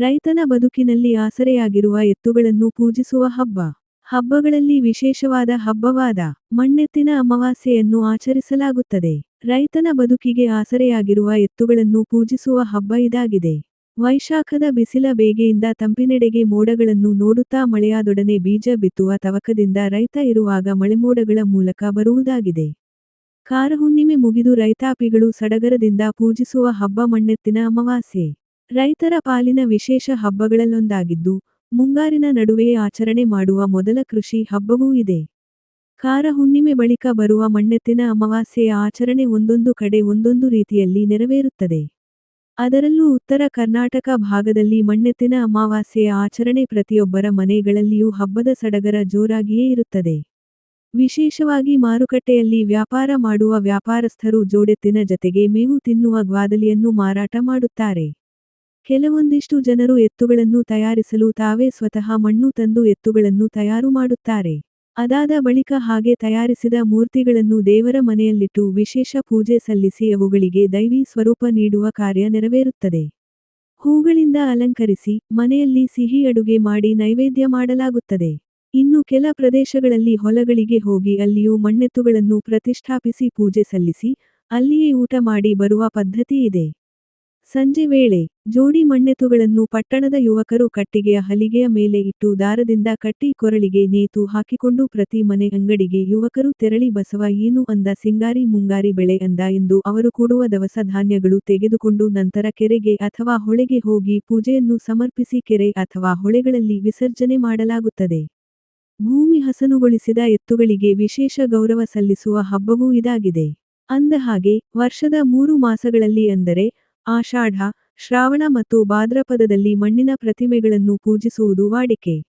ರೈತನ ಬದುಕಿನಲ್ಲಿ ಆಸರೆಯಾಗಿರುವ ಎತ್ತುಗಳನ್ನು ಪೂಜಿಸುವ ಹಬ್ಬ. ಹಬ್ಬಗಳಲ್ಲಿ ವಿಶೇಷವಾದ ಹಬ್ಬವಾದ ಮಣ್ಣೆತ್ತಿನ ಅಮಾವಾಸ್ಯೆಯನ್ನು ಆಚರಿಸಲಾಗುತ್ತದೆ. ರೈತನ ಬದುಕಿಗೆ ಆಸರೆಯಾಗಿರುವ ಎತ್ತುಗಳನ್ನು ಪೂಜಿಸುವ ಹಬ್ಬ ಇದಾಗಿದೆ. ವೈಶಾಖದ ಬಿಸಿಲ ಬೇಗೆಯಿಂದ ತಂಪಿನೆಡೆಗೆ ಮೋಡಗಳನ್ನು ನೋಡುತ್ತಾ ಮಳೆಯಾದೊಡನೆ ಬೀಜ ಬಿತ್ತುವ ತವಕದಿಂದ ರೈತ ಇರುವಾಗ ಮಳೆಮೋಡಗಳ ಮೂಲಕ ಬರುವುದಾಗಿದೆ. ಕಾರಹುಣ್ಣಿಮೆ ಮುಗಿದು ರೈತಾಪಿಗಳು ಸಡಗರದಿಂದ ಪೂಜಿಸುವ ಹಬ್ಬ ಮಣ್ಣೆತ್ತಿನ ಅಮಾವಾಸ್ಯೆ. ರೈತರ ಪಾಲಿನ ವಿಶೇಷ ಹಬ್ಬಗಳಲ್ಲೊಂದಾಗಿದ್ದು, ಮುಂಗಾರಿನ ನಡುವೆಯೇ ಆಚರಣೆ ಮಾಡುವ ಮೊದಲ ಕೃಷಿ ಹಬ್ಬವೂ ಇದೆ. ಕಾರ ಹುಣ್ಣಿಮೆ ಬಳಿಕ ಬರುವ ಮಣ್ಣೆತ್ತಿನ ಅಮಾವಾಸ್ಯೆಯ ಆಚರಣೆ ಒಂದೊಂದು ಕಡೆ ಒಂದೊಂದು ರೀತಿಯಲ್ಲಿ ನೆರವೇರುತ್ತದೆ. ಅದರಲ್ಲೂ ಉತ್ತರ ಕರ್ನಾಟಕ ಭಾಗದಲ್ಲಿ ಮಣ್ಣೆತ್ತಿನ ಅಮಾವಾಸ್ಯೆಯ ಆಚರಣೆ ಪ್ರತಿಯೊಬ್ಬರ ಮನೆಗಳಲ್ಲಿಯೂ ಹಬ್ಬದ ಸಡಗರ ಜೋರಾಗಿಯೇ ಇರುತ್ತದೆ. ವಿಶೇಷವಾಗಿ ಮಾರುಕಟ್ಟೆಯಲ್ಲಿ ವ್ಯಾಪಾರ ಮಾಡುವ ವ್ಯಾಪಾರಸ್ಥರು ಜೋಡೆತ್ತಿನ ಜತೆಗೆ ಮೇವು ತಿನ್ನುವ ಗ್ವಾದಲಿಯನ್ನು ಮಾರಾಟ ಮಾಡುತ್ತಾರೆ. ಕೆಲವೊಂದಿಷ್ಟು ಜನರು ಎತ್ತುಗಳನ್ನು ತಯಾರಿಸಲು ತಾವೇ ಸ್ವತಃ ಮಣ್ಣು ತಂದು ಎತ್ತುಗಳನ್ನು ತಯಾರು ಮಾಡುತ್ತಾರೆ. ಅದಾದ ಬಳಿಕ ಹಾಗೆ ತಯಾರಿಸಿದ ಮೂರ್ತಿಗಳನ್ನು ದೇವರ ಮನೆಯಲ್ಲಿಟ್ಟು ವಿಶೇಷ ಪೂಜೆ ಸಲ್ಲಿಸಿ ಅವುಗಳಿಗೆ ದೈವಿ ಸ್ವರೂಪ ನೀಡುವ ಕಾರ್ಯ ನೆರವೇರುತ್ತದೆ. ಹೂಗಳಿಂದ ಅಲಂಕರಿಸಿ, ಮನೆಯಲ್ಲಿ ಸಿಹಿ ಅಡುಗೆ ಮಾಡಿ ನೈವೇದ್ಯ ಮಾಡಲಾಗುತ್ತದೆ. ಇನ್ನು ಕೆಲ ಪ್ರದೇಶಗಳಲ್ಲಿ ಹೊಲಗಳಿಗೆ ಹೋಗಿ ಅಲ್ಲಿಯೂ ಮಣ್ಣೆತ್ತುಗಳನ್ನು ಪ್ರತಿಷ್ಠಾಪಿಸಿ ಪೂಜೆ ಸಲ್ಲಿಸಿ, ಅಲ್ಲಿಯೇ ಊಟ ಮಾಡಿ ಬರುವ ಪದ್ಧತಿ ಇದೆ. ಸಂಜೆ ವೇಳೆ ಜೋಡಿ ಮಣ್ಣೆತ್ತುಗಳನ್ನು ಪಟ್ಟಣದ ಯುವಕರು ಕಟ್ಟಿಗೆಯ ಹಲಿಗೆಯ ಮೇಲೆ ಇಟ್ಟು ದಾರದಿಂದ ಕಟ್ಟಿ ಕೊರಳಿಗೆ ನೇತು ಹಾಕಿಕೊಂಡು ಪ್ರತಿ ಮನೆ ಅಂಗಡಿಗೆ ಯುವಕರು ತೆರಳಿ ಬಸವ ಏನು ಅಂದ ಸಿಂಗಾರಿ ಮುಂಗಾರಿ ಬೆಳೆ ಅಂದ ಎಂದು ಅವರು ಕೊಡುವ ದವಸ ಧಾನ್ಯಗಳು ತೆಗೆದುಕೊಂಡು ನಂತರ ಕೆರೆಗೆ ಅಥವಾ ಹೊಳೆಗೆ ಹೋಗಿ ಪೂಜೆಯನ್ನು ಸಮರ್ಪಿಸಿ ಕೆರೆ ಅಥವಾ ಹೊಳೆಗಳಲ್ಲಿ ವಿಸರ್ಜನೆ ಮಾಡಲಾಗುತ್ತದೆ. ಭೂಮಿ ಹಸನುಗೊಳಿಸಿದ ಎತ್ತುಗಳಿಗೆ ವಿಶೇಷ ಗೌರವ ಸಲ್ಲಿಸುವ ಹಬ್ಬವೂ ಇದಾಗಿದೆ. ಅಂದಹಾಗೆ ವರ್ಷದ ಮೂರು ಮಾಸಗಳಲ್ಲಿ ಅಂದರೆ ಆಷಾಢ, ಶ್ರಾವಣ ಮತ್ತು ಭಾದ್ರಪದದಲ್ಲಿ ಮಣ್ಣಿನ ಪ್ರತಿಮೆಗಳನ್ನು ಪೂಜಿಸುವುದು ವಾಡಿಕೆ.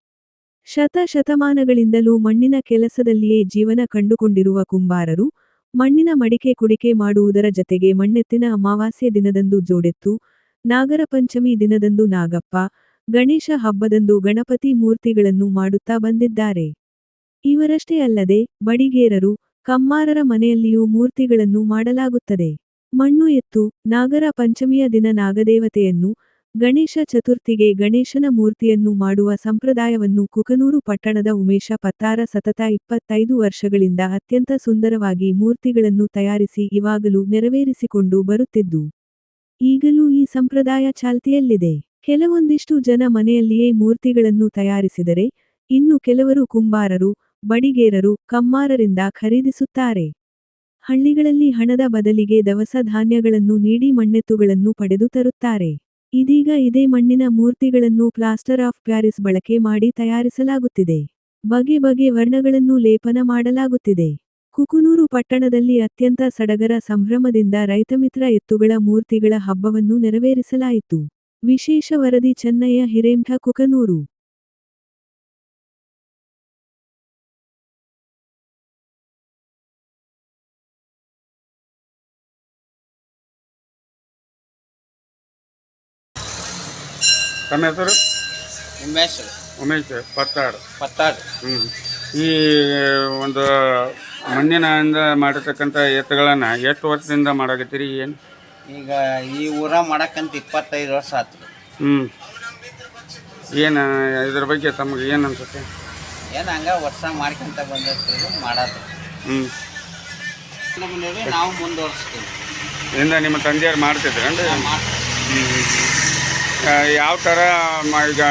ಶತ ಶತಮಾನಗಳಿಂದಲೂ ಮಣ್ಣಿನ ಕೆಲಸದಲ್ಲಿಯೇ ಜೀವನ ಕಂಡುಕೊಂಡಿರುವ ಕುಂಬಾರರು, ಮಣ್ಣಿನ ಮಡಿಕೆ ಕುಡಿಕೆ ಮಾಡುವುದರ ಜತೆಗೆ ಮಣ್ಣೆತ್ತಿನ ಅಮಾವಾಸ್ಯೆ ದಿನದಂದು ಜೋಡೆತ್ತು, ನಾಗರ ಪಂಚಮಿ ದಿನದಂದು ನಾಗಪ್ಪ, ಗಣೇಶ ಹಬ್ಬದಂದು ಗಣಪತಿ ಮೂರ್ತಿಗಳನ್ನು ಮಾಡುತ್ತಾ ಬಂದಿದ್ದಾರೆ. ಇವರಷ್ಟೇ ಅಲ್ಲದೆ, ಬಡಿಗೇರರು, ಕಮ್ಮಾರರ ಮನೆಯಲ್ಲಿಯೂ ಮೂರ್ತಿಗಳನ್ನು ಮಾಡಲಾಗುತ್ತದೆ. ಮಣ್ಣು ಎತ್ತು, ನಾಗರ ಪಂಚಮಿಯ ದಿನ ನಾಗದೇವತೆಯನ್ನು, ಗಣೇಶ ಚತುರ್ಥಿಗೆ ಗಣೇಶನ ಮೂರ್ತಿಯನ್ನು ಮಾಡುವ ಸಂಪ್ರದಾಯವನ್ನು ಕುಕನೂರು ಪಟ್ಟಣದ ಉಮೇಶ ಪತ್ತಾರ ಸತತ ಇಪ್ಪತ್ತೈದು ವರ್ಷಗಳಿಂದ ಅತ್ಯಂತ ಸುಂದರವಾಗಿ ಮೂರ್ತಿಗಳನ್ನು ತಯಾರಿಸಿ ಇವಾಗಲೂ ನೆರವೇರಿಸಿಕೊಂಡು ಬರುತ್ತಿದ್ದು, ಈಗಲೂ ಈ ಸಂಪ್ರದಾಯ ಚಾಲ್ತಿಯಲ್ಲಿದೆ. ಕೆಲವೊಂದಿಷ್ಟು ಜನ ಮನೆಯಲ್ಲಿಯೇ ಮೂರ್ತಿಗಳನ್ನು ತಯಾರಿಸಿದರೆ, ಇನ್ನು ಕೆಲವರು ಕುಂಬಾರರು, ಬಡಿಗೇರರು, ಕಮ್ಮಾರರಿಂದ ಖರೀದಿಸುತ್ತಾರೆ. ಹಳ್ಳಿಗಳಲ್ಲಿ ಹಣದ ಬದಲಿಗೆ ದವಸ ಧಾನ್ಯಗಳನ್ನು ನೀಡಿ ಮಣ್ಣೆತ್ತುಗಳನ್ನು ಪಡೆದು ತರುತ್ತಾರೆ. ಇದೀಗ ಇದೇ ಮಣ್ಣಿನ ಮೂರ್ತಿಗಳನ್ನು ಪ್ಲಾಸ್ಟರ್ ಆಫ್ ಪ್ಯಾರಿಸ್ ಬಳಕೆ ಮಾಡಿ ತಯಾರಿಸಲಾಗುತ್ತಿದೆ. ಬಗೆ ಬಗೆ ವರ್ಣಗಳನ್ನು ಲೇಪನ ಮಾಡಲಾಗುತ್ತಿದೆ. ಕುಕುನೂರು ಪಟ್ಟಣದಲ್ಲಿ ಅತ್ಯಂತ ಸಡಗರ ಸಂಭ್ರಮದಿಂದ ರೈತಮಿತ್ರ ಎತ್ತುಗಳ ಮೂರ್ತಿಗಳ ಹಬ್ಬವನ್ನು ನೆರವೇರಿಸಲಾಯಿತು. ವಿಶೇಷ ವರದಿ ಚೆನ್ನಯ್ಯ ಹಿರೇಂಠ ಕುಕನೂರು. ತಮ್ಮ ಹೆಸರು? ಉಮೇಶ್. ಉಮೇಶ್ ಪತ್ತಾಡ್. ಪತ್ತಾಡ್. ಹ್ಞೂ ಈ ಒಂದು ಮಣ್ಣಿನಿಂದ ಮಾಡಿರ್ತಕ್ಕಂಥ ಎತ್ತುಗಳನ್ನು ಎಷ್ಟು ವರ್ಷದಿಂದ ಮಾಡಾಕತ್ತೀರಿ ಏನು? ಈಗ ಈ ಊರ ಮಾಡಕ್ಕಂತ ಇಪ್ಪತ್ತೈದು ವರ್ಷ ಆಯ್ತು ಹ್ಞೂ ಏನು ಇದ್ರ ಬಗ್ಗೆ ತಮಗೆ ಏನು ಅನ್ಸುತ್ತೆ? ಏನು ಹಂಗೆ ವರ್ಷ ಮಾಡ್ಕೊಂತ ಬಂದಿರ್ತೀವಿ ಮಾಡೋದು. ಹ್ಞೂ ನಾವು ಮುಂದುವರ್ಸ್ತೀವಿ. ಇಂದ ನಿಮ್ಮ ತಂದೆಯವ್ರು ಮಾಡ್ತಿದ್ರು ಹ್ಞೂ ಯಾವ ಥರ ಈಗ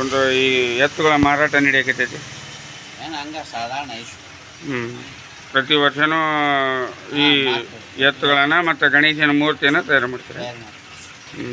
ಒಂದು ಈ ಎತ್ತುಗಳ ಮಾರಾಟ ನಡೆಯಕತ್ತೈತಿ? ಏನು ಹಂಗೆ ಸಾಧಾರಣ ಐತಿ ಹ್ಞೂ ಪ್ರತಿ ವರ್ಷವೂ ಈ ಎತ್ತುಗಳನ್ನು ಮತ್ತು ಗಣೇಶನ ಮೂರ್ತಿಯನ್ನು ತಯಾರು ಮಾಡ್ತಾರೆ. ಹ್ಞೂ